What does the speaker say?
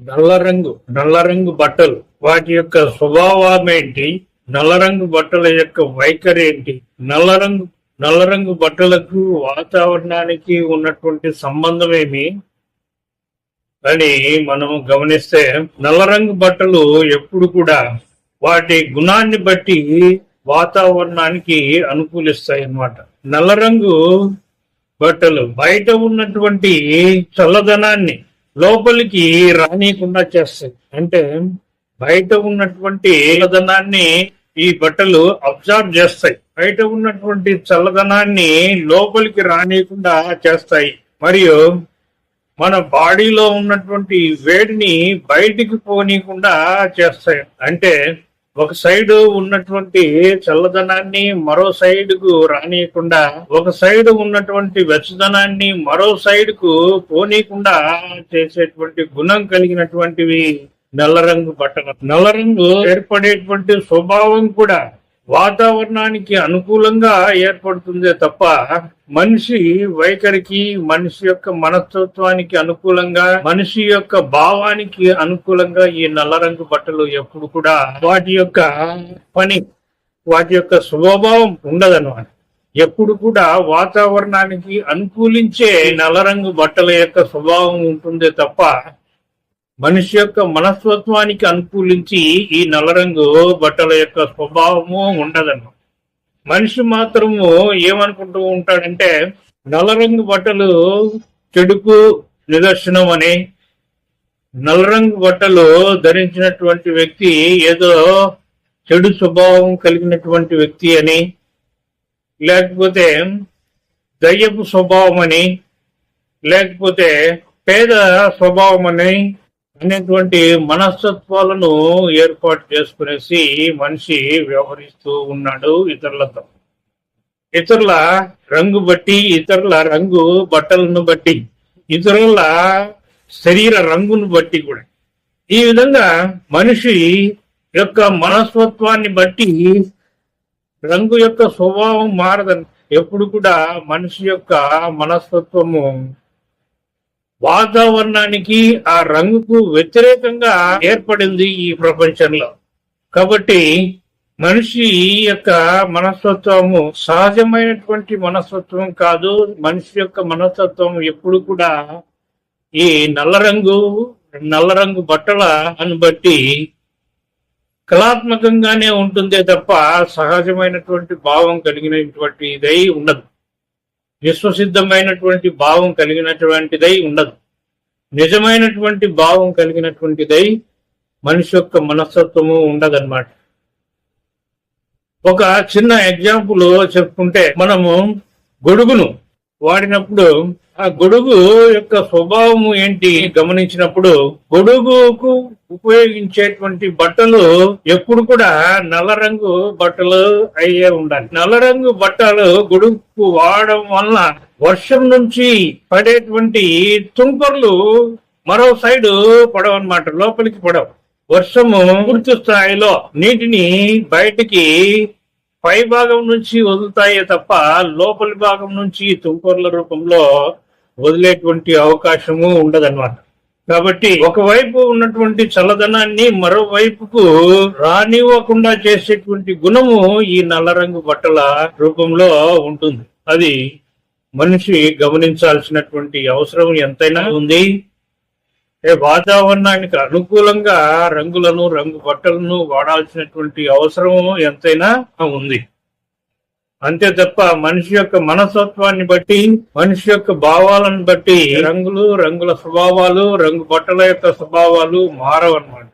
నల్ల రంగు నల్ల రంగు బట్టలు. వాటి యొక్క స్వభావం ఏంటి? నల్ల రంగు బట్టల యొక్క వైఖరి ఏంటి? నల్ల రంగు నల్ల రంగు బట్టలకు వాతావరణానికి ఉన్నటువంటి సంబంధం ఏమి? అని మనం గమనిస్తే నల్ల రంగు బట్టలు ఎప్పుడు కూడా వాటి గుణాన్ని బట్టి వాతావరణానికి అనుకూలిస్తాయి అన్నమాట. నల్ల రంగు బట్టలు బయట ఉన్నటువంటి చల్లదనాన్ని లోపలికి రానియకుండా చేస్తాయి. అంటే బయట ఉన్నటువంటి చల్లదనాన్ని ఈ బట్టలు అబ్జర్వ్ చేస్తాయి. బయట ఉన్నటువంటి చల్లదనాన్ని లోపలికి రానియకుండా చేస్తాయి. మరియు మన బాడీలో ఉన్నటువంటి వేడిని బయటికి పోనీయకుండా చేస్తాయి. అంటే ఒక సైడ్ ఉన్నటువంటి చల్లదనాన్ని మరో సైడ్కు రానియకుండా ఒక సైడ్ ఉన్నటువంటి వెచ్చదనాన్ని మరో సైడ్కు పోనీయకుండా చేసేటువంటి గుణం కలిగినటువంటివి నల్ల రంగు బట్టలు. నల్ల రంగు ఏర్పడేటువంటి స్వభావం కూడా వాతావరణానికి అనుకూలంగా ఏర్పడుతుందే తప్ప మనిషి వైఖరికి మనిషి యొక్క మనస్తత్వానికి అనుకూలంగా మనిషి యొక్క భావానికి అనుకూలంగా ఈ నల్ల రంగు బట్టలు ఎప్పుడు కూడా వాటి యొక్క పని వాటి యొక్క స్వభావం ఉండదన్నమాట. ఎప్పుడు కూడా వాతావరణానికి అనుకూలించే నల్ల రంగు బట్టల యొక్క స్వభావం ఉంటుందే తప్ప మనిషి యొక్క మనస్తత్వానికి అనుకూలించి ఈ నల్లరంగు బట్టల యొక్క స్వభావము ఉండదన్న మనిషి మాత్రము ఏమనుకుంటూ ఉంటాడంటే నల్లరంగు బట్టలు చెడుకు నిదర్శనం అని నల్లరంగు బట్టలు ధరించినటువంటి వ్యక్తి ఏదో చెడు స్వభావం కలిగినటువంటి వ్యక్తి అని లేకపోతే దయ్యపు స్వభావం అని లేకపోతే పేద స్వభావం అని అనేటువంటి మనస్తత్వాలను ఏర్పాటు చేసుకునేసి మనిషి వ్యవహరిస్తూ ఉన్నాడు ఇతరులతో. ఇతరుల రంగు బట్టి ఇతరుల రంగు బట్టలను బట్టి ఇతరుల శరీర రంగును బట్టి కూడా. ఈ విధంగా మనిషి యొక్క మనస్తత్వాన్ని బట్టి రంగు యొక్క స్వభావం మారదని ఎప్పుడు కూడా మనిషి యొక్క మనస్తత్వము వాతావరణానికి ఆ రంగుకు వ్యతిరేకంగా ఏర్పడింది ఈ ప్రపంచంలో. కాబట్టి మనిషి యొక్క మనస్తత్వము సహజమైనటువంటి మనస్తత్వం కాదు. మనిషి యొక్క మనస్తత్వం ఎప్పుడు కూడా ఈ నల్ల రంగు నల్ల రంగు బట్టల అని బట్టి కళాత్మకంగానే ఉంటుందే తప్ప సహజమైనటువంటి భావం కలిగినటువంటి ఇదై ఉండదు. విశ్వసిద్ధమైనటువంటి భావం కలిగినటువంటిదై ఉండదు. నిజమైనటువంటి భావం కలిగినటువంటిదై మనిషి యొక్క మనస్తత్వము ఉండదన్నమాట. ఒక చిన్న ఎగ్జాంపుల్ చెప్పుకుంటే మనము గొడుగును వాడినప్పుడు ఆ గొడుగు యొక్క స్వభావం ఏంటి గమనించినప్పుడు గొడుగుకు ఉపయోగించేటువంటి బట్టలు ఎప్పుడు కూడా నల్ల రంగు బట్టలు అయ్యే ఉండాలి. నల్ల రంగు బట్టలు గొడుగుకు వాడడం వల్ల వర్షం నుంచి పడేటువంటి తుంపర్లు మరో సైడ్ పడవన్నమాట లోపలికి పడవు. వర్షము పూర్తి స్థాయిలో నీటిని బయటికి పై భాగం నుంచి వదులుతాయే తప్ప లోపలి భాగం నుంచి తుంపర్ల రూపంలో వదిలేటువంటి అవకాశము ఉండదన్నమాట. కాబట్టి ఒకవైపు ఉన్నటువంటి చల్లదనాన్ని మరోవైపుకు రానివ్వకుండా చేసేటువంటి గుణము ఈ నల్ల రంగు బట్టల రూపంలో ఉంటుంది. అది మనిషి గమనించాల్సినటువంటి అవసరం ఎంతైనా ఉంది. ఏ వాతావరణానికి అనుకూలంగా రంగులను రంగు బట్టలను వాడాల్సినటువంటి అవసరం ఎంతైనా ఉంది. అంతే తప్ప మనిషి యొక్క మనస్తత్వాన్ని బట్టి మనిషి యొక్క భావాలను బట్టి రంగులు రంగుల స్వభావాలు రంగు బట్టల యొక్క స్వభావాలు మారవన్నమాట.